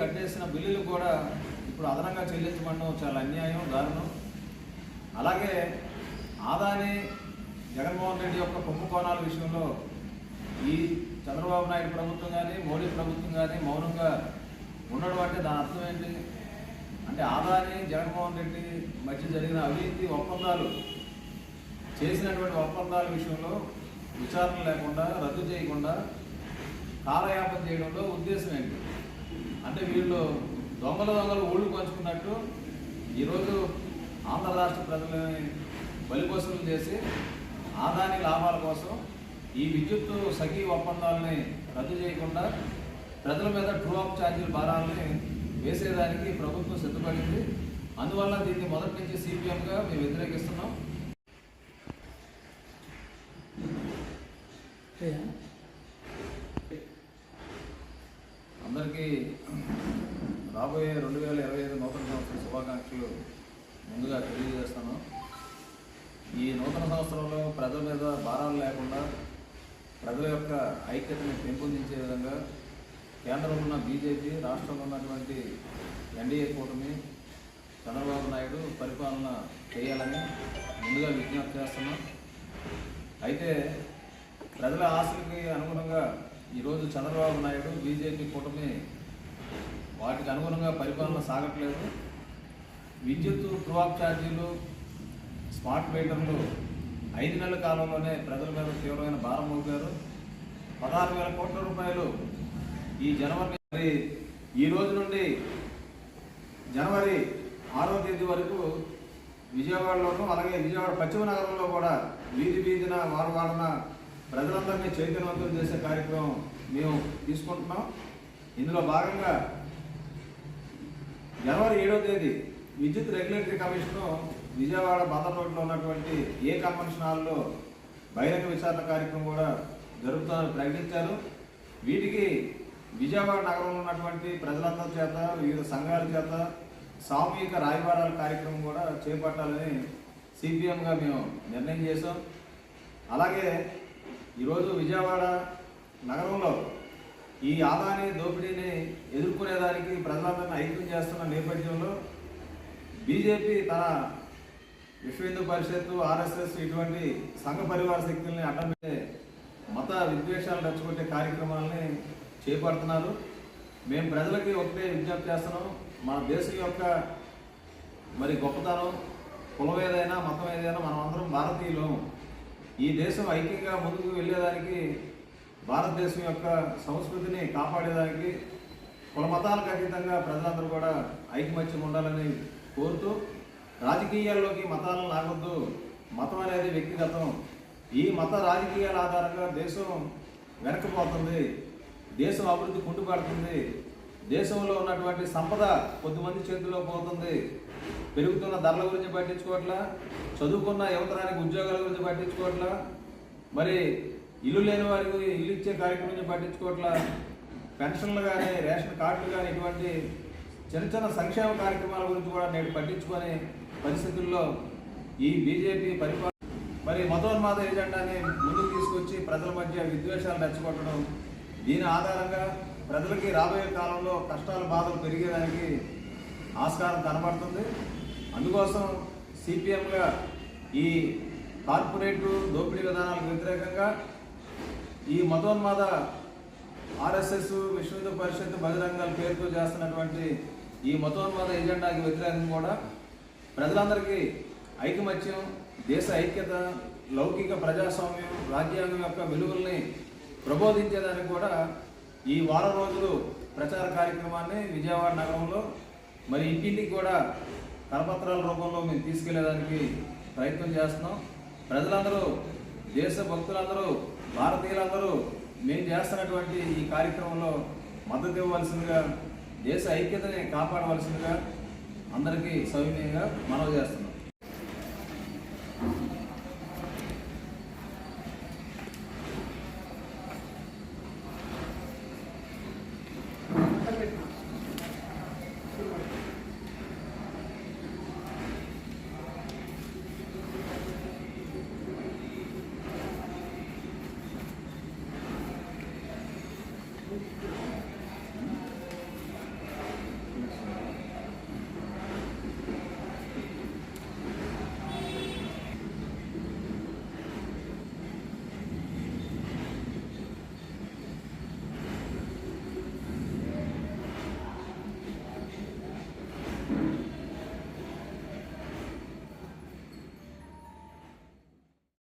కట్టేసిన బిల్లులు కూడా ఇప్పుడు అదనంగా చెల్లించమడం చాలా అన్యాయం దారుణం. అలాగే ఆదాని జగన్మోహన్ రెడ్డి యొక్క కుంభకోణాల విషయంలో ఈ చంద్రబాబు నాయుడు ప్రభుత్వం కానీ మోడీ ప్రభుత్వం కానీ మౌనంగా ఉండడం అంటే దాని అర్థం ఏంటి? అంటే ఆదాని జగన్మోహన్ రెడ్డి మధ్య జరిగిన అవినీతి ఒప్పందాలు చేసినటువంటి ఒప్పందాల విషయంలో విచారణ లేకుండా రద్దు చేయకుండా కాలయాపన చేయడంలో ఉద్దేశం ఏంటి? అంటే వీళ్ళు దొంగల దొంగలు ఊళ్ళు పంచుకున్నట్టు ఈరోజు ఆంధ్ర రాష్ట్ర ప్రజలని బలిపశువులు చేసి ఆదాని లాభాల కోసం ఈ విద్యుత్ సఖీ ఒప్పందాలని రద్దు చేయకుండా ప్రజల మీద ట్రూ ఆఫ్ ఛార్జీల భారాలని వేసేదానికి ప్రభుత్వం సిద్ధపడింది. అందువల్ల దీన్ని మొదటి నుంచి సిపిఎంగా మేము వ్యతిరేకిస్తున్నాం. అందరికీ రాబోయే రెండు వేల ఇరవై ఐదు నూతన సంవత్సర శుభాకాంక్షలు ముందుగా తెలియజేస్తాను. ఈ నూతన సంవత్సరంలో ప్రజల మీద భారాలు లేకుండా ప్రజల యొక్క ఐక్యతను పెంపొందించే విధంగా కేంద్రంలో ఉన్న బీజేపీ రాష్ట్రంలో ఉన్నటువంటి ఎన్డీఏ కూటమి చంద్రబాబు నాయుడు పరిపాలన చేయాలని ముందుగా విజ్ఞప్తి చేస్తున్నాం. అయితే ప్రజల ఆశలకి అనుగుణంగా ఈరోజు చంద్రబాబు నాయుడు బీజేపీ కూటమి వాటికి అనుగుణంగా పరిపాలన సాగట్లేదు. విద్యుత్ ట్రూఅప్ ఛార్జీలు స్మార్ట్ మీటర్లు ఐదు నెలల కాలంలోనే ప్రజల మీద తీవ్రమైన భారం మోపారు. పదహారు వేల కోట్ల రూపాయలు ఈ జనవరి మరి ఈ రోజు నుండి జనవరి ఆరో తేదీ వరకు విజయవాడలోను అలాగే విజయవాడ పశ్చిమ నగరంలో కూడా వీధి వీధిన వారు వాడన ప్రజలందరినీ చైతన్యవంతం చేసే కార్యక్రమం మేము తీసుకుంటున్నాం. ఇందులో భాగంగా జనవరి ఏడో తేదీ విద్యుత్ రెగ్యులేటరీ కమిషన్ విజయవాడ బందర్ రోడ్లో ఉన్నటువంటి ఏ కన్వెన్షన్ హాల్లో బహిరంగ విచారణ కార్యక్రమం కూడా జరుగుతుందని ప్రకటించారు. వీటికి విజయవాడ నగరంలో ఉన్నటువంటి ప్రజలందరి చేత వివిధ సంఘాల చేత సామూహిక రాయబారాల కార్యక్రమం కూడా చేపట్టాలని సిపిఎంగా మేము నిర్ణయం చేశాం. అలాగే ఈరోజు విజయవాడ నగరంలో ఈ ఆదాని దోపిడీని ఎదుర్కొనేదానికి ప్రజలందరినీ ఐక్యం చేస్తున్న నేపథ్యంలో బీజేపీ తన విశ్వ హిందూ పరిషత్తు ఆర్ఎస్ఎస్ ఇటువంటి సంఘ పరివార శక్తుల్ని అడ్డం మత విద్వేషాలు రెచ్చగొట్టే కార్యక్రమాలని చేపడుతున్నారు. మేము ప్రజలకి ఒకటే విజ్ఞప్తి చేస్తున్నాం. మన దేశం యొక్క మరి గొప్పతనం కులం ఏదైనా మతం ఏదైనా మనం అందరం భారతీయులం. ఈ దేశం ఐక్యంగా ముందుకు వెళ్ళేదానికి భారతదేశం యొక్క సంస్కృతిని కాపాడేదానికి కుల మతాలకు అతీతంగా ప్రజలందరూ కూడా ఐకమత్యం ఉండాలని కోరుతూ రాజకీయాల్లోకి మతాలను లాగొద్దు. మతం అనేది వ్యక్తిగతం. ఈ మత రాజకీయాల ఆధారంగా దేశం వెనకపోతుంది దేశం అభివృద్ధి కుంటుపడుతుంది. దేశంలో ఉన్నటువంటి సంపద కొద్దిమంది చేతిలో పోతుంది. పెరుగుతున్న ధరల గురించి పట్టించుకోవట్లా? చదువుకున్న యువతరానికి ఉద్యోగాల గురించి పట్టించుకోవట్లా? మరి ఇల్లు లేని వారికి ఇల్లు ఇచ్చే కార్యక్రమం గురించి పట్టించుకోవట్లా? పెన్షన్లు కానీ రేషన్ కార్డులు కానీ ఇటువంటి చిన్న చిన్న సంక్షేమ కార్యక్రమాల గురించి కూడా నేడు పట్టించుకునే పరిస్థితుల్లో ఈ బీజేపీ పరిపాలన మరి మతోన్మాద ఎజెండాని ముందుకు తీసుకొచ్చి ప్రజల మధ్య విద్వేషాలు రెచ్చగొట్టడం దీని ఆధారంగా ప్రజలకి రాబోయే కాలంలో కష్టాలు బాధలు పెరిగేదానికి ఆస్కారం కనబడుతుంది. అందుకోసం సిపిఎంగా ఈ కార్పొరేట్ దోపిడీ విధానాలకు వ్యతిరేకంగా ఈ మతోన్మాద ఆర్ఎస్ఎస్ విశ్వ పరిషత్ బహిరంగాల పేరుతో చేస్తున్నటువంటి ఈ మతోన్మాద ఎజెండాకి వ్యతిరేకంగా కూడా ప్రజలందరికీ ఐకమత్యం దేశ ఐక్యత లౌకిక ప్రజాస్వామ్యం రాజ్యాంగం యొక్క విలువల్ని ప్రబోధించేదానికి కూడా ఈ వారం రోజులు ప్రచార కార్యక్రమాన్ని విజయవాడ నగరంలో మరి ఇంటింటికి కూడా కరపత్రాల రూపంలో మేము తీసుకెళ్ళేదానికి ప్రయత్నం చేస్తున్నాం. ప్రజలందరూ దేశ భక్తులందరూ భారతీయులందరూ మేము చేస్తున్నటువంటి ఈ కార్యక్రమంలో మద్దతు ఇవ్వవలసిందిగా దేశ ఐక్యతని కాపాడవలసిందిగా అందరికీ సౌమ్యంగా మనవి చేస్తున్నాం.